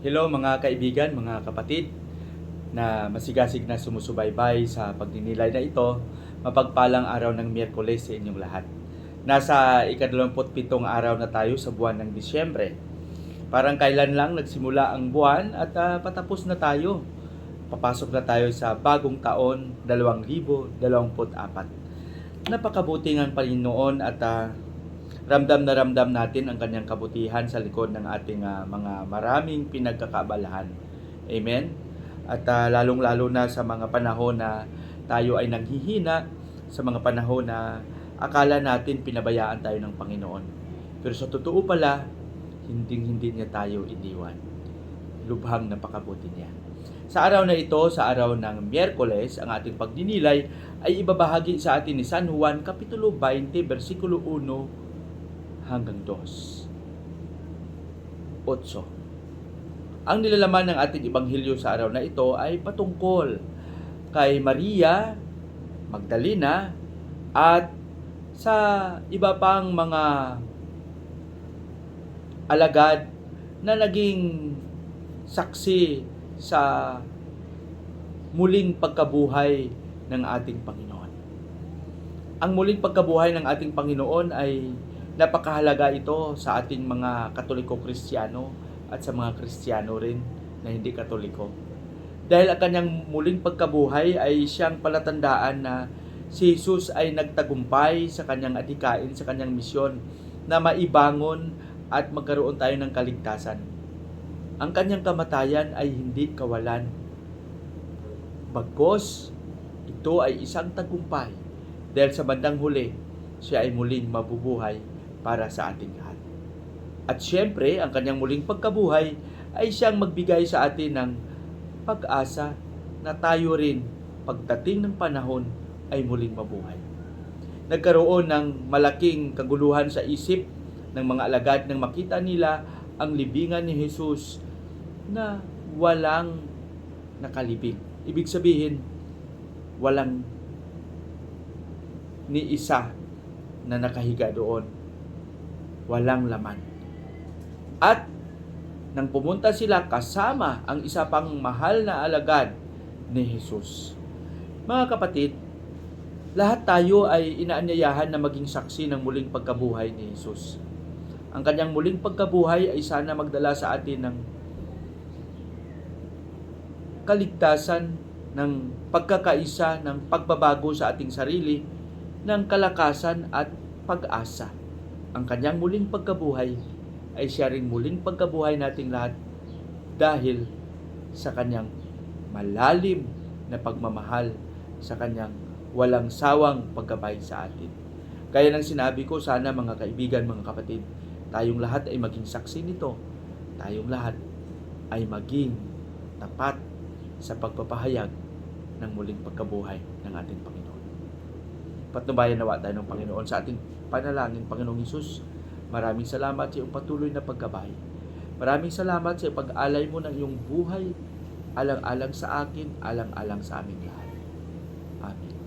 Hello mga kaibigan, mga kapatid na masigasig na sumusubaybay sa pagdinilay na ito, mapagpalang araw ng Miyerkules sa inyong lahat. Nasa ikadalawamputpitong araw na tayo sa buwan ng Disyembre. Parang kailan lang nagsimula ang buwan at ah, patapos na tayo. Papasok na tayo sa bagong taon 2024. Napakabuti ng Panginoon at ah, ramdam na ramdam natin ang kanyang kabutihan sa likod ng ating ah, mga maraming pinagkakabalahan. Amen? At ah, lalong-lalo na sa mga panahon na tayo ay naghihina, sa mga panahon na akala natin pinabayaan tayo ng Panginoon. Pero sa totoo pala, hindi-hindi niya tayo iniwan. Lubhang napakabuti niya. Sa araw na ito, sa araw ng Miyerkules, ang ating pagdinilay ay ibabahagi sa atin ni San Juan Kapitulo 20, versikulo 1 hanggang 2. 8. Ang nilalaman ng ating ebanghelyo sa araw na ito ay patungkol kay Maria Magdalena at sa iba pang mga alagad na naging saksi sa muling pagkabuhay ng ating Panginoon. Ang muling pagkabuhay ng ating Panginoon ay napakahalaga ito sa ating mga Katoliko-Kristiyano at sa mga Kristiyano rin na hindi Katoliko. Dahil ang kanyang muling pagkabuhay ay siyang palatandaan na si Jesus ay nagtagumpay sa kanyang adhikain, sa kanyang misyon na maibangon at magkaroon tayo ng kaligtasan. Ang kanyang kamatayan ay hindi kawalan. Bagkos, ito ay isang tagumpay dahil sa bandang huli, siya ay muling mabubuhay para sa ating lahat. At syempre, ang kanyang muling pagkabuhay ay siyang magbigay sa atin ng pag-asa na tayo rin pagdating ng panahon ay muling mabuhay. Nagkaroon ng malaking kaguluhan sa isip ng mga alagad nang makita nila ang libingan ni Jesus na walang nakalibing. Ibig sabihin, walang ni isa na nakahiga doon. Walang laman. At nang pumunta sila kasama ang isa pang mahal na alagad ni Jesus. Mga kapatid, lahat tayo ay inaanyayahan na maging saksi ng muling pagkabuhay ni Jesus. Ang kanyang muling pagkabuhay ay sana magdala sa atin ng kaligtasan, ng pagkakaisa, ng pagbabago sa ating sarili, ng kalakasan at pag-asa. Ang kanyang muling pagkabuhay ay siya ring muling pagkabuhay nating lahat dahil sa kanyang malalim na pagmamahal sa kanyang walang sawang pagkabay sa atin. Kaya nang sinabi ko, sana mga kaibigan, mga kapatid, tayong lahat ay maging saksi nito. Tayong lahat ay maging tapat sa pagpapahayag ng muling pagkabuhay ng ating Panginoon. Patnubayan nawa tayo ng Panginoon sa ating panalangin, Panginoong Isus. Maraming salamat sa iyong patuloy na pagkabay. Maraming salamat sa pag-alay mo ng iyong buhay, alang-alang sa akin, alang-alang sa aming lahat. Amen.